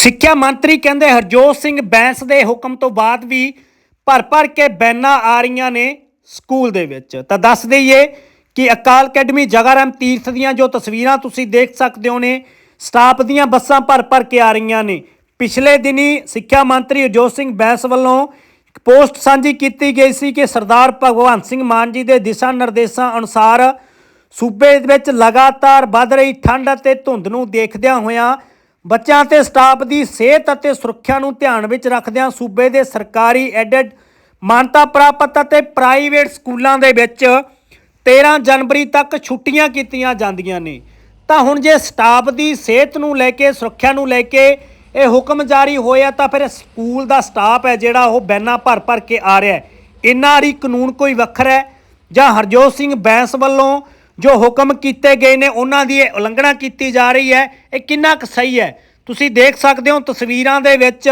ਸਿੱਖਿਆ ਮੰਤਰੀ ਕਹਿੰਦੇ ਹਰਜੋਤ ਸਿੰਘ ਬੈਂਸ ਦੇ ਹੁਕਮ ਤੋਂ ਬਾਅਦ ਵੀ ਭਰ ਭਰ ਕੇ ਬੈਨਾਂ ਆ ਰਹੀਆਂ ਨੇ ਸਕੂਲ ਦੇ ਵਿੱਚ। ਤਾਂ ਦੱਸ ਦਈਏ ਕਿ ਅਕਾਲ ਅਕੈਡਮੀ ਜਗਾਰਾਮ ਤੀਰਥ ਦੀਆਂ ਜੋ ਤਸਵੀਰਾਂ ਤੁਸੀਂ ਦੇਖ ਸਕਦੇ ਹੋ ਨੇ, ਸਟਾਫ ਦੀਆਂ ਬੱਸਾਂ ਭਰ ਭਰ ਕੇ ਆ ਰਹੀਆਂ ਨੇ। ਪਿਛਲੇ ਦਿਨੀ ਸਿੱਖਿਆ ਮੰਤਰੀ ਹਰਜੋਤ ਸਿੰਘ ਬੈਂਸ ਵੱਲੋਂ ਪੋਸਟ ਸਾਂਝੀ ਕੀਤੀ ਗਈ ਸੀ ਕਿ ਸਰਦਾਰ ਭਗਵੰਤ ਸਿੰਘ ਮਾਨ ਜੀ ਦੇ ਦਿਸ਼ਾ ਨਿਰਦੇਸ਼ਾਂ ਅਨੁਸਾਰ ਸੂਬੇ ਵਿੱਚ ਲਗਾਤਾਰ ਵੱਧ ਰਹੀ ਠੰਡ ਅਤੇ ਧੁੰਦ ਨੂੰ ਦੇਖਦਿਆਂ ਹੋਇਆਂ ਬੱਚਿਆਂ ਤੇ ਸਟਾਫ ਦੀ ਸਿਹਤ ਅਤੇ ਸੁਰੱਖਿਆ ਨੂੰ ਧਿਆਨ ਵਿੱਚ ਰੱਖਦਿਆਂ ਸੂਬੇ ਦੇ ਸਰਕਾਰੀ ਐਡਡ ਮਾਨਤਾ ਪ੍ਰਾਪਤ ਅਤੇ ਪ੍ਰਾਈਵੇਟ ਸਕੂਲਾਂ ਦੇ ਵਿੱਚ 13 ਜਨਵਰੀ ਤੱਕ ਛੁੱਟੀਆਂ ਕੀਤੀਆਂ ਜਾਂਦੀਆਂ ਨੇ। ਤਾਂ ਹੁਣ ਜੇ ਸਟਾਫ ਦੀ ਸਿਹਤ ਨੂੰ ਲੈ ਕੇ, ਸੁਰੱਖਿਆ ਨੂੰ ਲੈ ਕੇ ਇਹ ਹੁਕਮ ਜਾਰੀ ਹੋਇਆ ਤਾਂ ਫਿਰ ਸਕੂਲ ਦਾ ਸਟਾਫ ਹੈ ਜਿਹੜਾ ਉਹ ਬੈਨਾਂ ਭਰ ਭਰ ਕੇ ਆ ਰਿਹਾ ਹੈ। ਇਨਾਂ ਕਾਨੂੰਨ ਕੋਈ ਵੱਖਰਾ ਹੈ? ਜਾਂ ਹਰਜੋਤ ਸਿੰਘ ਬੈਂਸ ਵੱਲੋਂ ਜੋ ਹੁਕਮ ਕੀਤੇ ਗਏ ਨੇ, ਉਹਨਾਂ ਦੀ ਇਹ ਉਲੰਘਣਾ ਕੀਤੀ ਜਾ ਰਹੀ ਹੈ। ਇਹ ਕਿੰਨਾ ਕੁ ਸਹੀ ਹੈ? ਤੁਸੀਂ ਦੇਖ ਸਕਦੇ ਹੋ, ਤਸਵੀਰਾਂ ਦੇ ਵਿੱਚ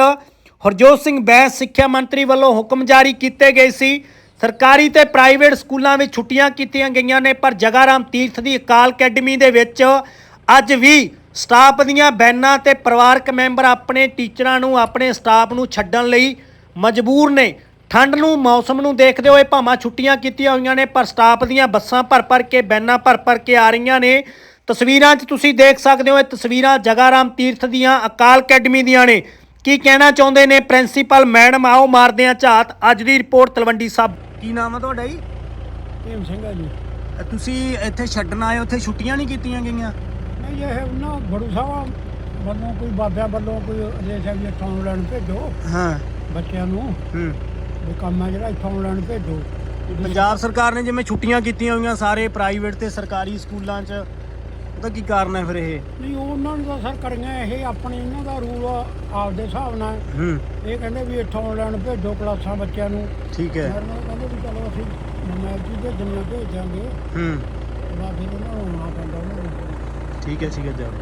ਹਰਜੋਤ ਸਿੰਘ ਬੈਂਸ ਸਿੱਖਿਆ ਮੰਤਰੀ ਵੱਲੋਂ ਹੁਕਮ ਜਾਰੀ ਕੀਤੇ ਗਏ ਸੀ। ਸਰਕਾਰੀ ਤੇ ਪ੍ਰਾਈਵੇਟ ਸਕੂਲਾਂ ਵਿੱਚ ਛੁੱਟੀਆਂ ਕੀਤੀਆਂ ਗਈਆਂ ਨੇ, ਪਰ ਜਗਾਰਾਮ ਤੀਰਥ ਦੀ ਅਕਾਲ ਅਕੈਡਮੀ ਦੇ ਵਿੱਚ ਅੱਜ ਵੀ ਸਟਾਫ ਦੀਆਂ ਬੈਨਾਂ ਤੇ ਪਰਿਵਾਰਕ ਮੈਂਬਰ ਆਪਣੇ ਟੀਚਰਾਂ ਨੂੰ, ਆਪਣੇ ਸਟਾਫ ਨੂੰ ਛੱਡਣ ਲਈ ਮਜਬੂਰ ਨੇ। ਠੰਡ ਨੂੰ ਮੌਸਮ ਨੂੰ ਦੇਖਦੇ ਹੋਏ ਭਾਵੇਂ ਛੁੱਟੀਆਂ ਕੀਤੀਆਂ ਹੋਈਆਂ ਨੇ ਪਰ ਸਟਾਫ ਦੀਆਂ ਬੱਸਾਂ ਭਰ ਭਰ ਕੇ ਬੈਨਾਂ ਭਰ ਭਰ ਕੇ ਆ ਰਹੀਆਂ ਨੇ। ਤਸਵੀਰਾਂ 'ਚ ਤੁਸੀਂ ਦੇਖ ਸਕਦੇ ਹੋ ਇਹ ਤਸਵੀਰਾਂ ਜਗਾਰਾਮ ਤੀਰਥ ਦੀਆਂ ਅਕਾਲ ਅਕੈਡਮੀ ਦੀਆਂ ਨੇ। ਕੀ ਕਹਿਣਾ ਚਾਹੁੰਦੇ ਨੇ ਪ੍ਰਿੰਸੀਪਲ? ਮੈਡਮ ਆਓ ਮਾਰਦੇ ਆ ਝਾਤ। ਅੱਜ ਦੀ ਰਿਪੋਰਟ ਤਲਵੰਡੀ ਸਾਹਿਬ। ਕੀ ਨਾਮ ਆ ਤੁਹਾਡਾ ਜੀ? ਭੀਮ ਸਿੰਘ ਆ ਜੀ। ਤੁਸੀਂ ਇੱਥੇ ਛੱਡਣ ਆਏ ਉੱਥੇ ਛੁੱਟੀਆਂ ਨਹੀਂ ਕੀਤੀਆਂ ਗਈਆਂ? ਨਹੀਂ ਇਹ ਉਹਨਾਂ ਬੜੂ ਸਾਹਿਬ ਵੱਲੋਂ ਕੋਈ ਬਾਬਿਆਂ ਵੱਲੋਂ ਕੋਈ ਆਦੇਸ਼ ਹੈ ਵੀ ਇੱਥੋਂ ਲੈਣ ਭੇਜੋ। ਹਾਂ। ਬੱਚਿਆਂ ਨੂੰ। ਹੂੰ। ਵੀ ਕੰਮ ਹੈ ਜਿਹੜਾ ਇੱਥੋਂ ਲੈਣ ਭੇਜੋ। ਪੰਜਾਬ ਸਰਕਾਰ ਨੇ ਜਿਵੇਂ ਛੁੱਟੀਆਂ ਕੀਤੀਆਂ ਹੋਈਆਂ ਸਾਰੇ ਪ੍ਰਾਈਵੇਟ ਤੇ ਸਰਕਾਰੀ ਸਕੂਲਾਂ 'ਚ ਉਹਦਾ ਕੀ ਕਾਰਨ ਹੈ ਫਿਰ ਇਹ? ਨਹੀਂ ਉਹਨਾਂ ਨੂੰ ਤਾਂ ਸਰ ਕਰੀਆਂ ਇਹ ਆਪਣੇ ਇਹਨਾਂ ਦਾ ਰੂਲ ਆਪਦੇ ਹਿਸਾਬ ਨਾਲ। ਹੂੰ। ਇਹ ਕਹਿੰਦੇ ਵੀ ਇੱਥੋਂ ਲੈਣ ਭੇਜੋ ਕਲਾਸਾਂ ਬੱਚਿਆਂ ਨੂੰ। ਠੀਕ ਹੈ। ਮੇਰੇ ਨਾਲ ਕਹਿੰਦੇ ਵੀ ਚਲੋ ਅਸੀਂ ਮੈਂ ਜੀ ਭੇਜਣੀਆਂ ਭੇਜਾਂਗੇ ਹੂੰ। ਉਹਨਾਂ ਨੂੰ ਆਉਣਾ ਪੈਂਦਾ ਉਹਨਾਂ ਨੂੰ। ਠੀਕ ਹੈ ਠੀਕ ਹੈ ਜਾਓ।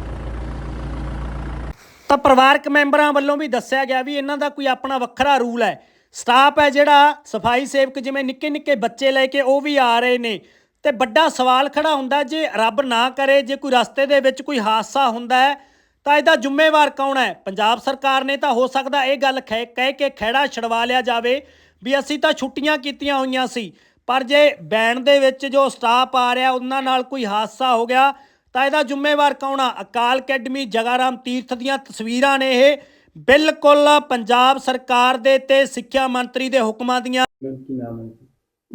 ਤਾਂ ਪਰਿਵਾਰਕ ਮੈਂਬਰਾਂ ਵੱਲੋਂ ਵੀ ਦੱਸਿਆ ਗਿਆ ਵੀ ਇਹਨਾਂ ਦਾ ਕੋਈ ਆਪਣਾ ਵੱਖਰਾ ਰੂਲ ਹੈ। ਸਟਾਫ ਹੈ ਜਿਹੜਾ ਸਫ਼ਾਈ ਸੇਵਕ ਜਿਵੇਂ ਨਿੱਕੇ ਨਿੱਕੇ ਬੱਚੇ ਲੈ ਕੇ ਉਹ ਵੀ ਆ ਰਹੇ ਨੇ। ਤੇ ਵੱਡਾ ਸਵਾਲ ਖੜਾ ਹੁੰਦਾ ਜੇ ਰੱਬ ਨਾ ਕਰੇ, ਜੇ ਕੋਈ ਰਸਤੇ ਦੇ ਵਿੱਚ ਕੋਈ ਹਾਦਸਾ ਹੁੰਦਾ ਹੈ, ਤਾਂ ਇਹਦਾ ਜ਼ਿੰਮੇਵਾਰ ਕੌਣ ਹੈ? ਪੰਜਾਬ ਸਰਕਾਰ ਨੇ ਤਾਂ ਹੋ ਸਕਦਾ ਇਹ ਗੱਲ ਖੈ- ਕਹਿ ਕੇ ਖਹਿੜਾ ਛਡਵਾ ਲਿਆ ਜਾਵੇ ਵੀ ਅਸੀਂ ਤਾਂ ਛੁੱਟੀਆਂ ਕੀਤੀਆਂ ਹੋਈਆਂ ਸੀ। ਪਰ ਜੇ ਬੈਂਡ ਦੇ ਵਿੱਚ ਜੋ ਸਟਾਫ ਆ ਰਿਹਾ, ਉਹਨਾਂ ਨਾਲ ਕੋਈ ਹਾਦਸਾ ਹੋ ਗਿਆ, ਤਾਂ ਇਹਦਾ ਜ਼ਿੰਮੇਵਾਰ ਕੌਣ ਆ? ਅਕਾਲ ਅਕੈਡਮੀ, ਜਗਾਰਾਮ ਤੀਰਥ ਦੀਆਂ ਤਸਵੀਰਾਂ ਨੇ ਇਹ। ਬਿਲਕੁਲ ਪੰਜਾਬ ਸਰਕਾਰ ਦੇ ਤੇ ਸਿੱਖਿਆ ਮੰਤਰੀ ਦੇ ਹੁਕਮਾਂ ਦੀਆਂ। ਮੈਮ ਕੀ ਨਾਮ ਹੈ ਜੀ?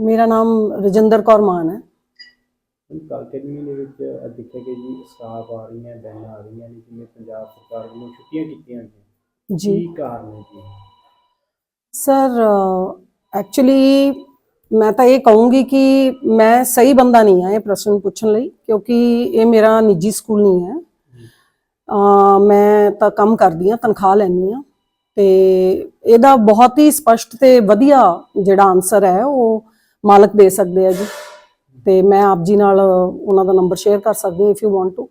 ਮੇਰਾ ਨਾਮ ਰਜਿੰਦਰ ਕੌਰ ਮਾਨ ਹੈ। ਮੈਮ ਕੱਲ੍ਹ ਅਕੈਡਮੀ ਦੇ ਵਿੱਚ ਅੱਜ ਦੇਖਿਆ ਕਿ ਜੀ ਸਟਾਫ ਆ ਰਹੀਆਂ ਬੈਨਾਂ ਆ ਰਹੀਆਂ ਨੇ ਜਿਵੇਂ ਪੰਜਾਬ ਸਰਕਾਰ ਵੱਲੋਂ ਛੁੱਟੀਆਂ ਕੀਤੀਆਂ ਗਈਆਂ। ਜੀ। ਕੀ ਕਾਰਨ ਹੈ ਜੀ? ਸਰ ਐਕਚੁਅਲੀ ਮੈਂ ਤਾਂ ਇਹ ਕਹੂੰਗੀ ਕਿ ਮੈਂ ਸਹੀ ਬੰਦਾ ਨਹੀਂ ਹਾਂ ਇਹ ਪ੍ਰਸ਼ਨ ਪੁੱਛਣ ਲਈ ਕਿਉਂਕਿ ਇਹ ਮੇਰਾ ਨਿੱਜੀ ਸਕੂਲ ਨਹੀਂ ਹੈ। ਮੈਂ ਤਾਂ ਕੰਮ ਕਰਦੀ ਹਾਂ ਤਨਖਾਹ ਲੈਂਦੀ ਹਾਂ ਤੇ ਇਹਦਾ ਬਹੁਤ ਹੀ ਸਪਸ਼ਟ ਤੇ ਵਧੀਆ ਜਿਹੜਾ ਆਨਸਰ ਹੈ ਉਹ ਮਾਲਕ ਦੇ ਸਕਦੇ ਆ ਜੀ। ਤੇ ਮੈਂ ਆਪ ਜੀ ਨਾਲ ਉਹਨਾਂ ਦਾ ਨੰਬਰ ਸ਼ੇਅਰ ਕਰ ਸਕਦੀ ਹਾਂ ਇਫ ਯੂ ਵਾਂਟ ਟੂ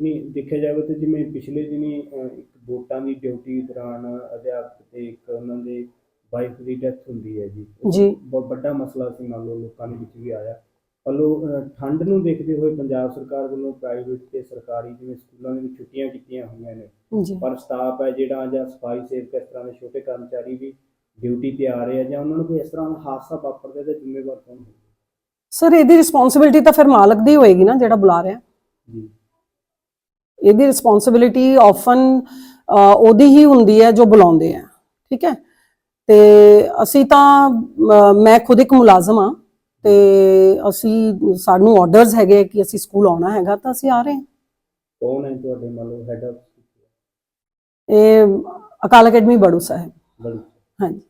ਨਹੀਂ ਦੇਖਿਆ ਜਾਵੇ ਤਾਂ ਜਿਵੇਂ ਪਿਛਲੇ ਦਿਨੀ ਇੱਕ ਵੋਟਾਂ ਦੀ ਡਿਊਟੀ ਦੌਰਾਨ ਅਧਿਆਪਕ ਤੇ ਇੱਕ ਉਹਨਾਂ ਦੇ ਵਾਈਫ ਦੀ ਡੈਥ ਹੁੰਦੀ ਹੈ ਜੀ। ਜੀ। ਬਹੁਤ ਵੱਡਾ ਮਸਲਾ ਸੀ ਮੰਨ ਲਓ ਲੋਕਾਂ ਦੇ ਵਿੱਚ ਵੀ ਆਇਆ। ਵੱਲੋਂ ਠੰਡ ਨੂੰ ਦੇਖਦੇ ਹੋਏ ਪੰਜਾਬ ਸਰਕਾਰ ਵੱਲੋਂ ਪ੍ਰਾਈਵੇਟ ਤੇ ਸਰਕਾਰੀ ਜਿਵੇਂ ਸਕੂਲਾਂ ਦੇ ਵਿੱਚ ਛੁੱਟੀਆਂ ਕੀਤੀਆਂ ਹੋਈਆਂ ਨੇ। ਪਰ ਸਟਾਫ ਹੈ ਜਿਹੜਾ ਜਾਂ ਸਫ਼ਾਈ ਸੇਵਕ ਇਸ ਤਰ੍ਹਾਂ ਦੇ ਛੋਟੇ ਕਰਮਚਾਰੀ ਵੀ ਡਿਊਟੀ ਤੇ ਆ ਰਹੇ ਆ ਜਾਂ ਉਹਨਾਂ ਨੂੰ ਕੋਈ ਇਸ ਤਰ੍ਹਾਂ ਦਾ ਹਾਦਸਾ ਵਾਪਰਦਾ ਤਾਂ ਜ਼ਿੰਮੇਵਾਰ ਕੌਣ ਹੋਊਗਾ? ਸਰ ਇਹਦੀ ਰਿਸਪੌਂਸਿਬਿਲਟੀ ਤਾਂ ਫਿਰ ਮਾਲਕ ਦੀ ਹੋਏਗੀ ਨਾ ਜਿਹੜਾ ਬੁਲਾ ਰਿਹਾ। ਜੀ। ਇਹਦੀ ਰਿਸਪੌਂਸਿਬਿਲਿਟੀ ਆਫਨ ਉਹਦੀ ਹੀ ਹੁੰਦੀ ਹੈ ਜੋ ਬੁਲਾਉਂਦੇ ਆ। ਠੀਕ ਹੈ? ਤੇ ਅਸੀਂ ਤਾਂ ਮੈਂ ਖੁਦ ਇੱਕ ਮੁਲਾਜ਼ਮ ਆ ਤੇ ਅਸੀਂ ਸਾਨੂੰ ਆਰਡਰਸ ਹੈਗੇ ਕਿ ਅਸੀਂ ਸਕੂਲ ਆਉਣਾ ਹੈਗਾ ਤਾਂ ਅਸੀਂ ਆ ਰਹੇ ਹਾਂ। ਕੌਣ ਹੈ ਤੁਹਾਡੇ ਮੰਨ ਲਓ ਹੈਡ ਆਫ ਇਹ ਅਕਾਲ ਅਕੈਡਮੀ ਬੜੂ ਸਾਹਿਬ। ਬੜੀ ਹਾਂਜੀ।